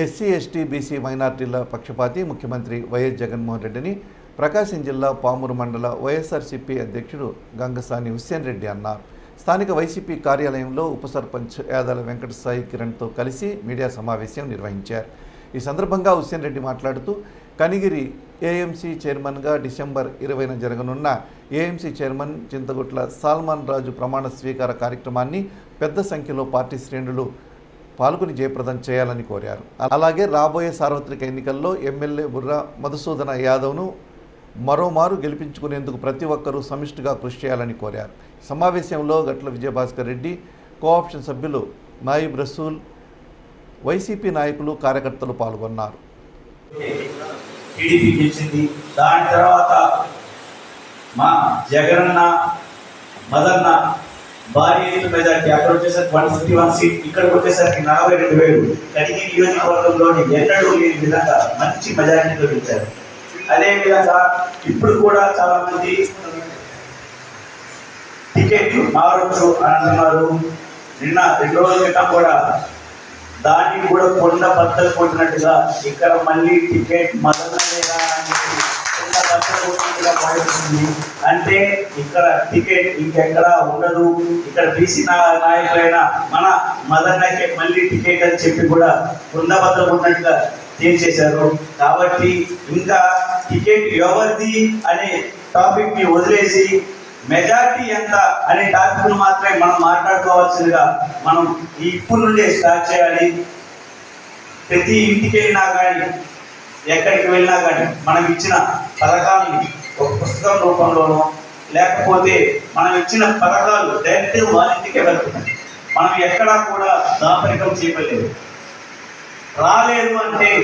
SC ST BC మైనార్టీల పక్షపాతి ముఖ్యమంత్రి వైఎస్ జగన్మోహన్ రెడ్డిని ప్రకాశం జిల్లా పామూరు మండల వైఎస్ఆర్సీపీ అధ్యక్షుడు గంగసాని హుస్సేన్ రెడ్డి అన్నారు. స్థానిక వైసీపీ కార్యాలయంలో ఉప సర్పంచ్ యాదాల వెంకటసాయి కిరణ్తో కలిసి మీడియా సమావేశం నిర్వహించారు. ఈ సందర్భంగా హుస్సేన్ రెడ్డి మాట్లాడుతూ కనిగిరి ఏఎంసీ చైర్మన్గా డిసెంబర్ ఇరవైన జరగనున్న ఏఎంసీ చైర్మన్ చింతగుట్ల సాల్మాన్ రాజు ప్రమాణ స్వీకార కార్యక్రమాన్ని పెద్ద సంఖ్యలో పార్టీ శ్రేణులు పాల్గొని జయప్రదం చేయాలని కోరారు. అలాగే రాబోయే సార్వత్రిక ఎన్నికల్లో ఎమ్మెల్యే బుర్రా మధుసూదన యాదవ్ను మరోమారు గెలిపించుకునేందుకు ప్రతి ఒక్కరూ సమిష్టిగా కృషి చేయాలని కోరారు. సమావేశంలో గట్ల విజయభాస్కర్ రెడ్డి కోఆప్షన్ సభ్యులు నాయిబ్ రసూల్ వైసీపీ నాయకులు కార్యకర్తలు పాల్గొన్నారు. దాని తర్వాత మా జగనన్న మదన్న భారీ ఎత్తున మెజార్టీ. అక్కడ వచ్చేసరికి వన్ ఫిఫ్టీ వన్ సీట్ ఇక్కడికి వచ్చేసరికి నలభై రెండు వేలు. కడిగి నియోజకవర్గంలోని ఎన్నడూ లేని విధంగా మంచి మెజారిటీతో గెలిచారు అదే విధంగా ఇప్పుడు కూడా చాలా మంది టికెట్ మారొచ్చు అని అంటున్నారు నిన్న రెండు రోజుల క్రితం కూడా దాన్ని కూడా కొండ బద్దలు కొట్టినట్టుగా ఇక్కడ మళ్ళీ టికెట్ మదన లేదా అని చెప్పి భావిస్తుంది. అంటే ఇక్కడ టికెట్ ఇంకెక్కడ ఉండదు. ఇక్కడ బీసీ నాయకులైన మన మదన్నకి మళ్ళీ టికెట్ అని చెప్పి కూడా కొండ ఉన్నట్టుగా తీర్చేశారు తేల్చేశారు. కాబట్టి ఇంకా టికెట్ ఎవరిది అనే టాపిక్ని వదిలేసి మెజారిటీ ఎంత అనే టాపిక్ మాత్రమే మనం మాట్లాడుకోవాల్సిందిగా మనం ఈ ఇప్పుడు నుండే స్టార్ట్ చేయాలి. ప్రతి ఇంటికి వెళ్ళినా కానీ ఎక్కడికి వెళ్ళినా కానీ మనం ఇచ్చిన పథకాన్ని ఒక పుస్తకం రూపంలోనో లేకపోతే మనం ఇచ్చిన పథకాలు డైరెక్ట్ వాళ్ళ వెళ్తున్నాయి. మనం ఎక్కడా కూడా దాపరికం చేయలేదు రాలేదు అంటే